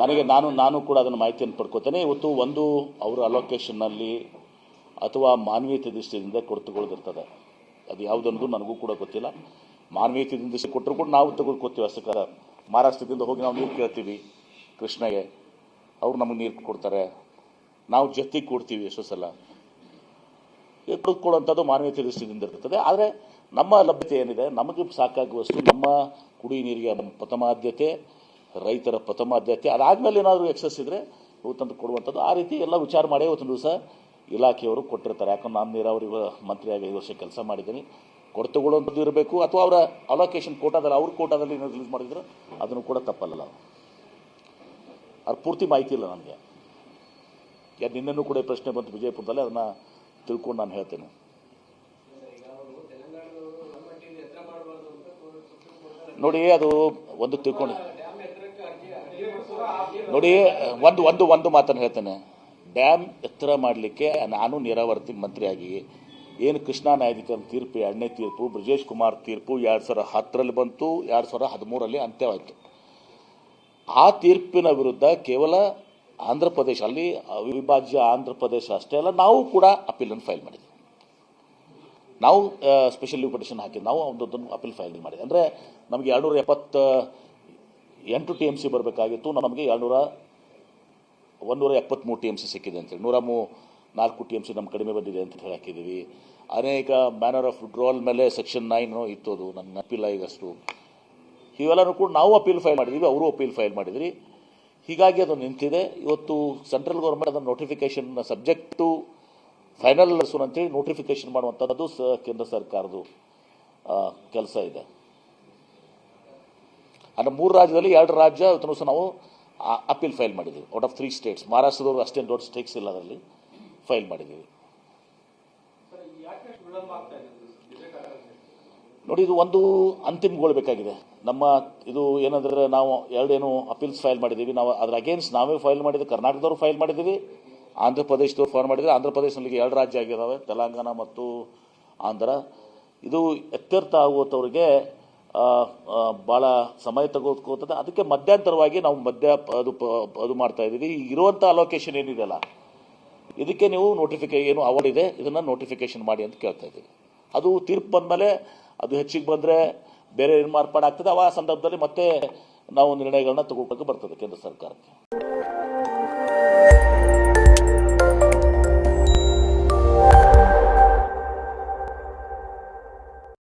ನನಗೆ ನಾನು ನಾನು ಕೂಡ ಅದನ್ನು ಮಾಹಿತಿಯನ್ನು ಪಡ್ಕೋತೇನೆ. ಇವತ್ತು ಒಂದು ಅವರ ಅಲೋಕೇಶನ್ನಲ್ಲಿ ಅಥವಾ ಮಾನವೀಯತೆ ದೃಷ್ಟಿಯಿಂದ ಕೊರತೆಗೊಳ್ದಿರ್ತದೆ ಅದು ಯಾವುದನ್ನು ನನಗೂ ಕೂಡ ಗೊತ್ತಿಲ್ಲ. ಮಾನವೀಯತೆ ದೃಷ್ಟಿ ಕೊಟ್ಟರು ಕೂಡ ನಾವು ತೆಗೆದುಕೊತೀವಿ ಅಷ್ಟೇ ಮಹಾರಾಷ್ಟ್ರದಿಂದ ಹೋಗಿ ನಾವು ನೀರು ಕೇಳ್ತೀವಿ ಕೃಷ್ಣಗೆ. ಅವ್ರು ನಮಗೆ ನೀರು ಕೊಡ್ತಾರೆ. ನಾವು ಜೊತೆಗೆ ಕೊಡ್ತೀವಿ ಎಷ್ಟೋ ಸಲ. ಕೊಡುವಂಥದ್ದು ಮಾನವೀಯತೆ ದೃಷ್ಟಿಯಿಂದ ಇರ್ತದೆ. ಆದರೆ ನಮ್ಮ ಲಭ್ಯತೆ ಏನಿದೆ, ನಮಗೆ ಸಾಕಾಗುವಷ್ಟು ನಮ್ಮ ಕುಡಿ ನೀರಿಗೆ ಪ್ರಥಮ ಆದ್ಯತೆ, ರೈತರ ಪ್ರಥಮ ಆದ್ಯತೆ, ಅದಾದಮೇಲೆ ಏನಾದರೂ ಎಕ್ಸಸ್ ಇದ್ದರೆ ತಂದು ಕೊಡುವಂಥದ್ದು. ಆ ರೀತಿ ಎಲ್ಲ ವಿಚಾರ ಮಾಡಿ ಇವತ್ತೊಂದು ದಿವಸ ಇಲಾಖೆಯವರು ಕೊಟ್ಟಿರ್ತಾರೆ. ಯಾಕಂದ್ರೆ ನಾನು ನೀರಾವರಿ ಮಂತ್ರಿಯಾಗಿ ಐದು ವರ್ಷ ಕೆಲಸ ಮಾಡಿದ್ದೀನಿ. ಕೊಡ್ತಗೊಳ್ಳುವಂಥದ್ದು ಇರಬೇಕು. ಅಥವಾ ಅವರ ಅಲೋಕೇಶನ್ ಕೋಟಾದಲ್ಲಿ ಅವ್ರ ಕೋಟಾದಲ್ಲಿ ಏನಾದ್ರು ರಿಲೀಸ್ ಮಾಡಿದ್ರು ಅದನ್ನು ಕೂಡ ತಪ್ಪಲ್ಲ ಅದ್ರ ಪೂರ್ತಿ ಮಾಹಿತಿ ಇಲ್ಲ ನನಗೆ ಯಾಕೆ ನಿನ್ನೆನೂ ಕೂಡ ಪ್ರಶ್ನೆ ಬಂತು ವಿಜಯಪುರದಲ್ಲಿ, ಅದನ್ನು ತಿಳ್ಕೊಂಡು ನಾನು ಹೇಳ್ತೇನೆ. ನೋಡಿ, ಅದು ಒಂದು ತಿಳ್ಕೊಂಡು. ನೋಡಿ, ಒಂದು ಒಂದು ಒಂದು ಮಾತನ್ನು ಹೇಳ್ತೇನೆ. ಡ್ಯಾಮ್ ಎತ್ತರ ಮಾಡಲಿಕ್ಕೆ ನಾನು ನೀರಾವರಿ ಮಂತ್ರಿಯಾಗಿ, ಏನು ಕೃಷ್ಣಾ ನ್ಯಾಯಾಧೀಕರಣ ತೀರ್ಪು, ಎರಡನೇ ತೀರ್ಪು, ಬ್ರಿಜೇಶ್ ಕುಮಾರ್ ತೀರ್ಪು ಎರಡು ಸಾವಿರ ಹತ್ತರಲ್ಲಿ ಬಂತು, ಎರಡು ಸಾವಿರ ಹದಿಮೂರಲ್ಲಿ ಅಂತ್ಯವಾಯಿತು. ಆ ತೀರ್ಪಿನ ವಿರುದ್ಧ ಕೇವಲ ಆಂಧ್ರ ಪ್ರದೇಶ, ಅಲ್ಲಿ ಅವಿಭಾಜ್ಯ ಆಂಧ್ರ ಪ್ರದೇಶ ಅಷ್ಟೇ ಅಲ್ಲ, ನಾವು ಕೂಡ ಅಪೀಲನ್ನು ಫೈಲ್ ಮಾಡಿದ್ವಿ. ನಾವು ಸ್ಪೆಷಲ್ ಪಿಟಿಷನ್ ಹಾಕಿ ನಾವು ಅದೊಂದು ಅಪೀಲ್ ಫೈಲ್ ಮಾಡಿದೆ ಅಂದರೆ ನಮಗೆ ಎರಡುನೂರ ಎಪ್ಪತ್ತ ಎಂಟು ಟಿ ಎಂ ಸಿ ಬರಬೇಕಾಗಿತ್ತು. ನಮಗೆ ಎರಡುನೂರ ಒಂದೂರ ಎಪ್ಪತ್ತ್ಮೂರು ಟಿ ಎಂ ಸಿ ಸಿಕ್ಕಿದೆ ಅಂತೇಳಿ ನೂರ ಮೂ, ನಾಲ್ಕು ಟಿ ಎಂ ಸಿ ನಮ್ಮ ಕಡಿಮೆ ಬಂದಿದೆ ಅಂತ ಹೇಳಿ ಹಾಕಿದ್ದೀವಿ. ಅನೇಕ ಮ್ಯಾನರ್ ಆಫ್ ವಿಡ್ರಾಲ್ ಮೇಲೆ ಸೆಕ್ಷನ್ ನೈನು ಇತ್ತು ಅದು. ನನ್ನ ಅಪೀಲ್ ಈಗಷ್ಟು ಇವೆಲ್ಲನೂ ಕೂಡ ನಾವು ಅಪೀಲ್ ಫೈಲ್ ಮಾಡಿದ್ದೀವಿ, ಅವರು ಅಪೀಲ್ ಫೈಲ್ ಮಾಡಿದ್ರಿ. ಹೀಗಾಗಿ ಅದು ನಿಂತಿದೆ. ಇವತ್ತು ಸೆಂಟ್ರಲ್ ಗೌರ್ಮೆಂಟ್ ಅದನ್ನು ನೋಟಿಫಿಕೇಶನ್ ಸಬ್ಜೆಕ್ಟ್ ಫೈನಲ್ ಅಂತೇಳಿ ನೋಟಿಫಿಕೇಶನ್ ಮಾಡುವಂಥದ್ದು ಸ ಕೇಂದ್ರ ಸರ್ಕಾರದ್ದು ಕೆಲಸ ಇದೆ. ಅಂದರೆ ಮೂರು ರಾಜ್ಯದಲ್ಲಿ ಎರಡು ರಾಜ್ಯ ಸಹ ನಾವು ಅಪೀಲ್ ಫೈಲ್ ಮಾಡಿದ್ದೀವಿ ಔಟ್ ಆಫ್ ತ್ರೀ ಸ್ಟೇಟ್ಸ್ ಮಹಾರಾಷ್ಟ್ರದವರು ಅಷ್ಟೇನು ದೊಡ್ಡ ಸ್ಟೇಟ್ಸ್ ಇಲ್ಲ ಅದರಲ್ಲಿ. ಫೈಲ್ ಮಾಡಿದ್ದೀವಿ ನೋಡಿ, ಇದು ಒಂದು ಅಂತಿಮಗೊಳ್ಬೇಕಾಗಿದೆ ನಮ್ಮ, ಇದು ಏನಂದ್ರೆ ನಾವು ಎರಡೇನು ಅಪೀಲ್ಸ್ ಫೈಲ್ ಮಾಡಿದ್ದೀವಿ. ನಾವು ಅದರ ಅಗೇನ್ಸ್ಟ್ ನಾವೇ ಫೈಲ್ ಮಾಡಿದ್ದೀವಿ ಕರ್ನಾಟಕದವರು ಫೈಲ್ ಮಾಡಿದ್ದೀವಿ. ಆಂಧ್ರ ಪ್ರದೇಶದವ್ರು ಫೋನ್ ಮಾಡಿದರೆ ಆಂಧ್ರ ಪ್ರದೇಶದಲ್ಲಿ ಎರಡು ರಾಜ್ಯ ಆಗಿದ್ದಾವೆ ತೆಲಂಗಾಣ ಮತ್ತು ಆಂಧ್ರ. ಇದು ಎತ್ಯರ್ಥ ಆಗುವಂಥವ್ರಿಗೆ ಭಾಳ ಸಮಯ ತಗೋದ್ಕೋತದೆ ಅದಕ್ಕೆ ಮಧ್ಯಂತರವಾಗಿ ನಾವು ಮಧ್ಯ ಅದು ಅದು ಮಾಡ್ತಾ ಇದ್ದೀವಿ. ಈಗ ಇರುವಂಥ ಅಲೋಕೇಶನ್ ಏನಿದೆಯಲ್ಲ ಇದಕ್ಕೆ ನೀವು ನೋಟಿಫಿಕೇ ಏನು ಅವಾರ್ಡ್ ಇದೆ, ಇದನ್ನು ನೋಟಿಫಿಕೇಶನ್ ಮಾಡಿ ಅಂತ ಕೇಳ್ತಾ ಇದ್ದೀವಿ. ಅದು ತೀರ್ಪು ಬಂದಮೇಲೆ ಅದು ಹೆಚ್ಚಿಗೆ ಬಂದರೆ ಬೇರೆ ಏನು ಮಾರ್ಪಾಡಾಗ್ತದೆ, ಆ ಸಂದರ್ಭದಲ್ಲಿ ಮತ್ತೆ ನಾವು ನಿರ್ಣಯಗಳನ್ನ ತಗೋಬೇಕು ಬರ್ತದೆ ಕೇಂದ್ರ ಸರ್ಕಾರಕ್ಕೆ.